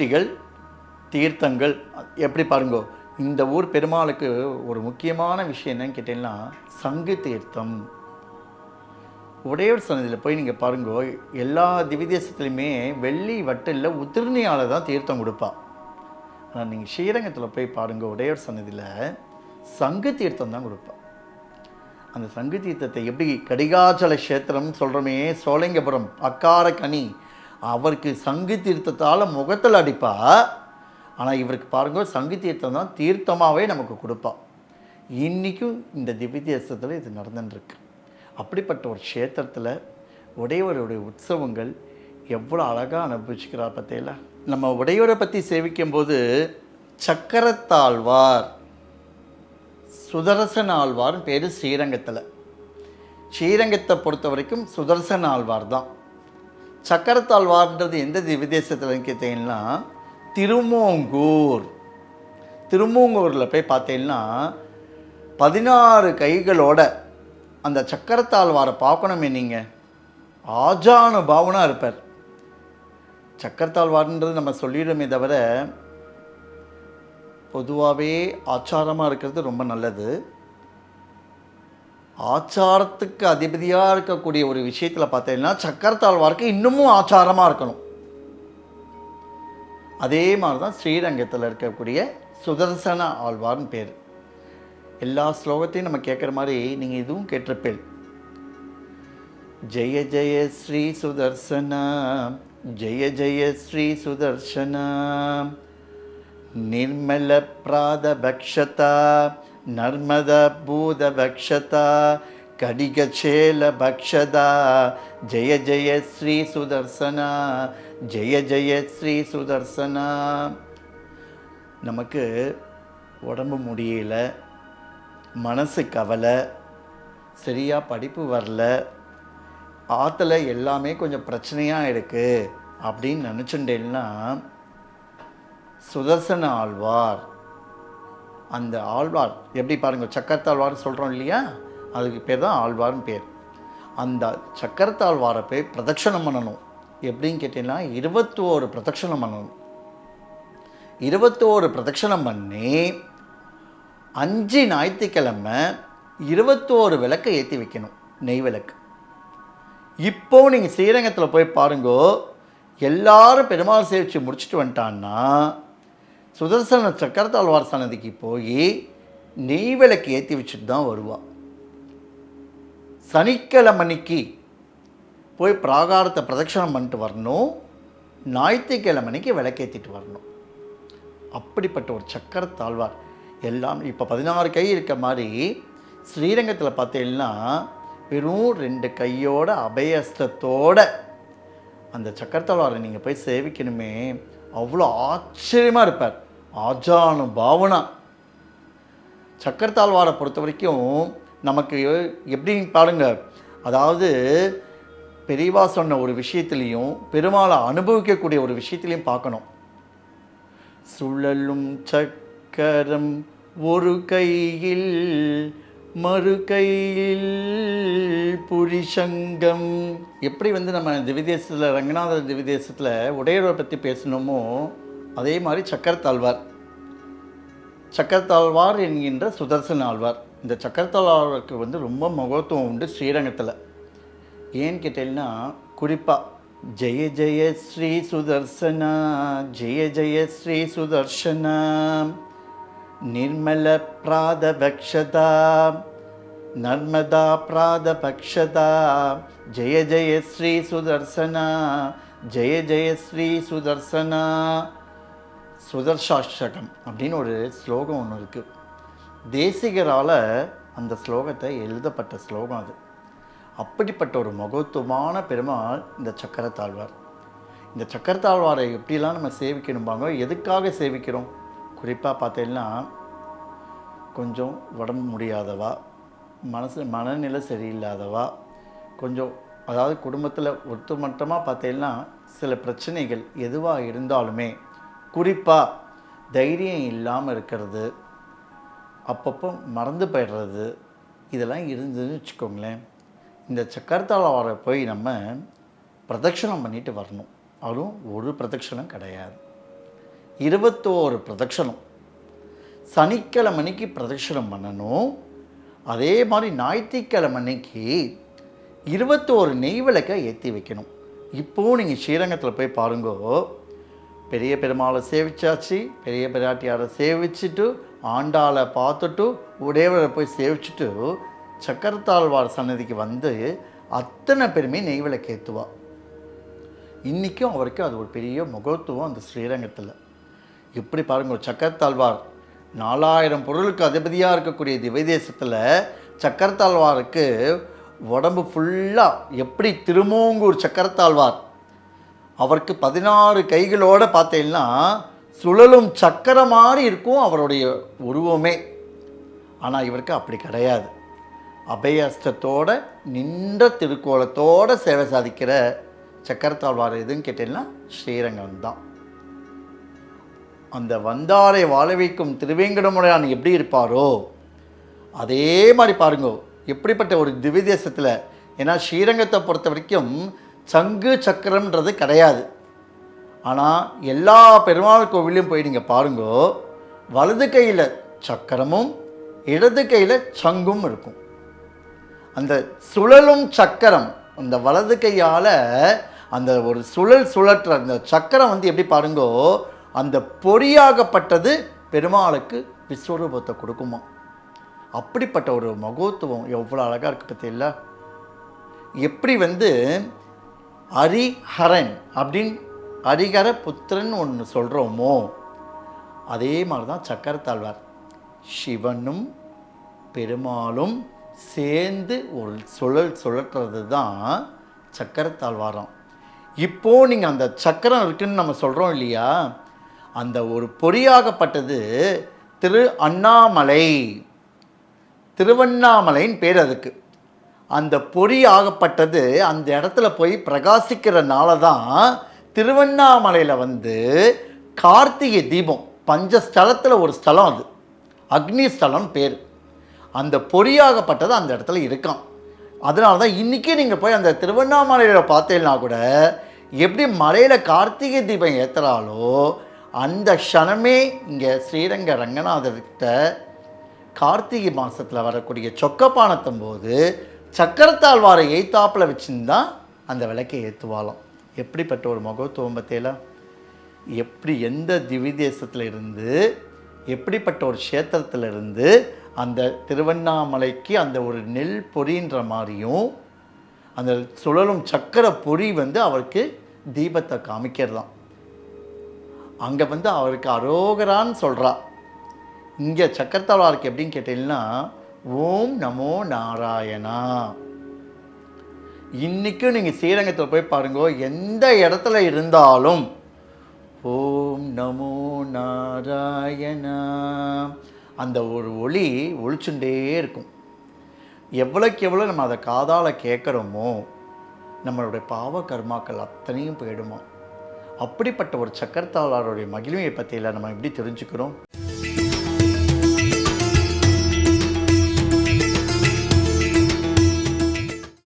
கோஷ்டிகள் தீர்த்தங்கள் எப்படி பாருங்கோ இந்த ஊர் பெருமாளுக்கு ஒரு முக்கியமான விஷயம் என்னன்னு கேட்டீங்கன்னா சங்கு தீர்த்தம். உடையவர் சன்னதியில் போய் நீங்கள் பாருங்கோ எல்லா திவிதேசத்துலையுமே வெள்ளி வட்டலில் உதிர்ணியால் தான் தீர்த்தம் கொடுப்பா. ஆனால் நீங்கள் ஸ்ரீரங்கத்தில் போய் பாருங்க உடையவர் சன்னதியில் சங்கு தீர்த்தம் தான் கொடுப்பா. அந்த சங்கு தீர்த்தத்தை எப்படி கடிகாச்சல கஷேத்திரம் சொல்கிறோமே சோழங்கபுரம் அக்கார கனி அவருக்கு சங்கு தீர்த்தத்தால் முகத்தில் அடிப்பா. ஆனால் இவருக்கு பாருங்க சங்கு தீர்த்தம் தான் தீர்த்தமாகவே நமக்கு கொடுப்பா. இன்றைக்கும் இந்த திவ்ய தேசத்தில் இது நடந்துட்டுருக்கு அப்படிப்பட்ட ஒரு க்ஷேத்திரத்தில் உடையவருடைய உற்சவங்கள் எவ்வளோ அழகாக அனுபவிச்சுக்கிறார் பார்த்தீங்களா? நம்ம உடையவரை பற்றி சேவிக்கும்போது சக்கரத்தாழ்வார் சுதரசன் ஆழ்வார்னு பேர் ஸ்ரீரங்கத்தில். ஸ்ரீரங்கத்தை பொறுத்த வரைக்கும் சுதர்சன் ஆழ்வார் தான். சக்கரத்தாழ்வார்ன்றது எந்த விதேசத்தில் கேட்டீங்கன்னா திருமோங்கூர். திருமூங்கூரில் போய் பார்த்தீங்கன்னா பதினாறு கைகளோட அந்த சக்கரத்தாழ்வாரை பார்க்கணுமே நீங்கள் ஆஜானு பாவனாக இருப்பார் சக்கரத்தாழ்வார்ன்றது நம்ம சொல்லிடுமே தவிர பொதுவாகவே ஆச்சாரமாக இருக்கிறது ரொம்ப நல்லது. ஆச்சாரத்துக்கு அதிபதியாக இருக்கக்கூடிய ஒரு விஷயத்தில் பார்த்தீங்கன்னா சக்கரத்தாழ்வார்க்கு இன்னமும் ஆச்சாரமாக இருக்கணும். அதே மாதிரி தான் ஸ்ரீரங்கத்தில் இருக்கக்கூடிய சுதர்சன ஆழ்வார்னு பேர். எல்லா ஸ்லோகத்தையும் நம்ம கேட்குற மாதிரி நீங்கள் இதுவும் கேட்டிருப்பேன் ஜெய ஜெய ஸ்ரீ சுதர்சனா ஜெய ஜெய ஸ்ரீ சுதர்சனா. நிர்மல பிராதபக்ஷதா नर्मदभूतभक्षता कडिकशेलभक्षदा जय जय श्रीसुदर्शना ஜெய ஜெய ஸ்ரீ சுதர்சனா. நமக்கு உடம்பு முடியல மனசு கவலை சரியாக படிப்பு வரல ஆற்றுல எல்லாமே கொஞ்சம் பிரச்சனையாக இருக்குது அப்படின்னு நினச்சுட்டேன்னா சுதர்சன ஆழ்வார் அந்த ஆழ்வார் எப்படி பாருங்கள் சக்கரத்தாழ்வார்னு சொல்கிறோம் இல்லையா? அதுக்கு பேர் தான் ஆழ்வார்னு பேர். அந்த சக்கரத்தாழ்வாரை போய் பிரதட்சணம் பண்ணணும். எப்படின்னு கேட்டிங்கன்னா இருபத்தோரு பிரதட்சணம் பண்ணணும். இருபத்தோரு பிரதட்சணம் பண்ணி அஞ்சு ஞாயிற்றுக்கிழமை இருபத்தோரு விளக்கை ஏற்றி வைக்கணும் நெய் விளக்கு. இப்போ நீங்கள் ஸ்ரீரங்கத்தில் போய் பாருங்கோ எல்லாரும் பெருமாள் சேவிச்சு முடிச்சுட்டு வந்துட்டான்னா சுதர்சன சக்கரத்தாழ்வார் சன்னதிக்கு போய் நெய் விளக்கு ஏற்றி வச்சுட்டு தான் வருவாள் சனிக்கிழமணிக்கு போய் பிராகாரத்தை பிரதட்சணம் பண்ணிட்டு வரணும். ஞாயிற்றுக்கிழமணிக்கு விளக்கேற்றிட்டு வரணும். அப்படிப்பட்ட ஒரு சக்கரத்தாழ்வார். எல்லாம் இப்போ பதினாறு கை இருக்க மாதிரி ஸ்ரீரங்கத்தில் பார்த்தீங்கன்னா வெறும் ரெண்டு கையோட அபயஸ்தத்தோட அந்த சக்கரத்தாழ்வாரை நீங்கள் போய் சேவிக்கணுமே. அவ்வளோ ஆச்சரியமாக இருப்பார். ஆஜானு பாவனா. சக்கரத்தாழ்வாரை பொறுத்த வரைக்கும் நமக்கு எப்படி பாருங்க அதாவது பெரியவா சொன்ன ஒரு விஷயத்துலேயும் பெருமாளை அனுபவிக்கக்கூடிய ஒரு விஷயத்துலையும் பார்க்கணும். சுழலும் சக்கரம் ஒரு கையில் மறு கையில் புரி சங்கம் எப்படி வந்து நம்ம திவிதேசத்தில் ரங்கநாதர் திவிதேசத்தில் உடையரை பற்றி பேசணுமோ அதே மாதிரி சக்கரத்தாழ்வார். சக்கரத்தாழ்வார் என்கின்ற சுதர்சன் ஆழ்வார். இந்த சக்கரத்தாழ்வாருக்கு வந்து ரொம்ப மகத்துவம் உண்டு ஸ்ரீரங்கத்தில். ஏன்னு கேட்டீங்கன்னா குறிப்பாக ஜெய ஜெய ஸ்ரீ சுதர்சனா ஜெய ஜெய ஸ்ரீ சுதர்சனா நிர்மல பிராதபக்ஷதா நர்மதா பிராதபக்ஷதா. ஜெய ஜெய ஸ்ரீ சுதர்சனா. ஜெய ஜெயஸ்ரீ சுதர்சனா. சுதர்ஷாஷகம் அப்படின்னு ஒரு ஸ்லோகம் ஒன்று இருக்குது தேசிகரால் அந்த ஸ்லோகத்தை எழுதப்பட்ட ஸ்லோகம் அது. அப்படிப்பட்ட ஒரு மகத்துவமான பெருமாள் இந்த சக்கரத்தாழ்வார். இந்த சக்கரத்தாழ்வாரை எப்படிலாம் நம்ம சேவிக்கணும்பாங்க? எதுக்காக சேவிக்கிறோம்? குறிப்பாக பார்த்தீங்கன்னா கொஞ்சம் உடம்பு முடியாதவா? மனசு மனநிலை சரியில்லாதவா? கொஞ்சம் அதாவது குடும்பத்தில் ஒட்டுமொத்தமாக பார்த்தீங்கன்னா சில பிரச்சனைகள் எதுவாக இருந்தாலுமே குறிப்பாக தைரியம் இல்லாமல் இருக்கிறது அப்பப்போ மறந்து போயிடுறது இதெல்லாம் இருந்ததுன்னு வச்சுக்கோங்களேன். இந்த சக்கரத்தாழ்வாரை போய் நம்ம பிரதட்சணம் பண்ணிட்டு வரணும். அதுவும் ஒரு பிரதட்சணம் கிடையாது. இருபத்தோரு பிரதட்சணம். சனிக்கிழமை அன்னைக்கு பிரதட்சணம் பண்ணணும். அதே மாதிரி ஞாயிற்றுக்கிழமை அன்னைக்கு இருபத்தோரு நெய் விளக்கை ஏற்றி வைக்கணும். இப்போவும் நீங்கள் ஸ்ரீரங்கத்தில் போய் பாருங்கோ. பெரிய பெருமாளை சேவிச்சாச்சு பெரிய பிராட்டியாரை சேவிச்சுட்டு ஆண்டாளை பார்த்துட்டு உடையவரை போய் சேவிச்சுட்டு சக்கரத்தாழ்வார் சன்னதிக்கு வந்து அத்தனை பேருமே நெய் விளக்கு ஏற்றுவா இன்றைக்கும் அவருக்கு அது ஒரு பெரிய முகத்துவம் அந்த ஸ்ரீரங்கத்தில். எப்படி பாருங்க ஒரு சக்கரத்தாழ்வார் நாலாயிரம் பொருளுக்கு அதிபதியாக இருக்கக்கூடிய திவைதேசத்தில் சக்கரத்தாழ்வாருக்கு உடம்பு ஃபுல்லாக எப்படி திருமோங்கூர் சக்கரத்தாழ்வார்? அவருக்கு பதினாறு கைகளோடு பார்த்தீங்கன்னா சுழலும் சக்கரம் மாதிரி இருக்கும் அவருடைய உருவமே. ஆனால் இவருக்கு அப்படி கிடையாது. அபயஸ்தத்தோட நின்ற திருக்கோலத்தோட சேவை சாதிக்கிற சக்கரத்தாழ்வார் எதுன்னு கேட்டீங்கன்னா ஸ்ரீரங்கம் தான் அந்த வந்தாரை வாழ வைக்கும் திருவேங்கடமுடையான் எப்படி இருப்பாரோ அதே மாதிரி பாருங்க எப்படிப்பட்ட ஒரு திவிதேசத்தில் ஏன்னா ஸ்ரீரங்கத்தை பொறுத்த வரைக்கும் சங்கு சக்கரம்ன்றது கிடையாது. ஆனால் எல்லா பெருமாள் கோவிலையும் போய் நீங்கள் பாருங்க வலது கையில் சக்கரமும் இடது கையில் சங்கும் இருக்கும். அந்த சுழலும் சக்கரம் அந்த வலது கையால் அந்த ஒரு சுழல் சுழற்ற அந்த சக்கரம் வந்து எப்படி பாருங்கோ அந்த பொறியாகப்பட்டது பெருமாளுக்கு விஸ்வரூபத்தை கொடுக்குமா? அப்படிப்பட்ட ஒரு மகோத்துவம் எவ்வளோ அழகாக இருக்குது பார்த்தீங்களா எப்படி வந்து ஹரிஹரன் அப்படின்னு ஹரிஹர புத்திரன் ஒன்று சொல்கிறோமோ அதே மாதிரி தான் சக்கரத்தாழ்வார். சிவனும் பெருமாளும் சேர்ந்து ஒரு சுழல் சுழற்றுறது தான் சக்கரத்தாழ்வாரம். இப்போது நீங்கள் அந்த சக்கரம் இருக்குதுன்னு நம்ம சொல்கிறோம் இல்லையா? அந்த ஒரு பொறியாகப்பட்டது திரு அண்ணாமலை. திருவண்ணாமலைன்னு பேர் அதுக்கு. அந்த பொறி ஆகப்பட்டது அந்த இடத்துல போய் பிரகாசிக்கிறனால தான் திருவண்ணாமலையில் வந்து கார்த்திகை தீபம். பஞ்ச ஸ்தலத்தில் ஒரு ஸ்தலம் அது. அக்னி ஸ்தலம் பேர். அந்த பொறியாகப்பட்டது அந்த இடத்துல இருக்கான் அதனால தான் இன்றைக்கி நீங்கள் போய் அந்த திருவண்ணாமலையில் பார்த்தீங்கன்னா கூட எப்படி மலையில் கார்த்திகை தீபம் ஏற்றுறாலோ அந்த க்ஷணமே இங்கே ஸ்ரீரங்க ரங்கநாதர்கிட்ட கார்த்திகை மாதத்தில் வரக்கூடிய சொக்கப்பானத்தும் போது சக்கரத்தாழ்வாரை எய்த்தாப்பில் வச்சுருந்தான் அந்த விளக்கை ஏற்றுவாளாம் எப்படிப்பட்ட ஒரு முகத்துவம் பற்றியெல்லாம் எப்படி எந்த திவ்யதேசத்தில் இருந்து எப்படிப்பட்ட ஒரு க்ஷேத்திரத்தில் இருந்து அந்த திருவண்ணாமலைக்கு அந்த ஒரு நெல் பொறின்ற மாதிரியும் அந்த சுழலும் சக்கர பொறி வந்து அவருக்கு தீபத்தை காமிக்கிறதாம். அங்கே வந்து அவருக்கு அரோகரான்னு சொல்கிறா இங்கே சக்கரத்தாழ்வாருக்கு எப்படின்னு கேட்டீங்கன்னா ஓம் நமோ நாராயணா. இன்றைக்கும் நீங்கள் ஸ்ரீரங்கத்தில் போய் பாருங்க எந்த இடத்துல இருந்தாலும் ஓம் நமோ நாராயணா. அந்த ஒரு ஒளி ஒழிச்சுட்டே இருக்கும். எவ்வளோக்கு எவ்வளோ நம்ம அதை காதால் கேட்குறோமோ நம்மளுடைய பாவ கர்மாக்கள் அத்தனையும் போயிடுமா. அப்படிப்பட்ட ஒரு சக்கரத்தாளருடைய மகிழ்மையை பற்றியில் நம்ம எப்படி தெரிஞ்சுக்கிறோம்?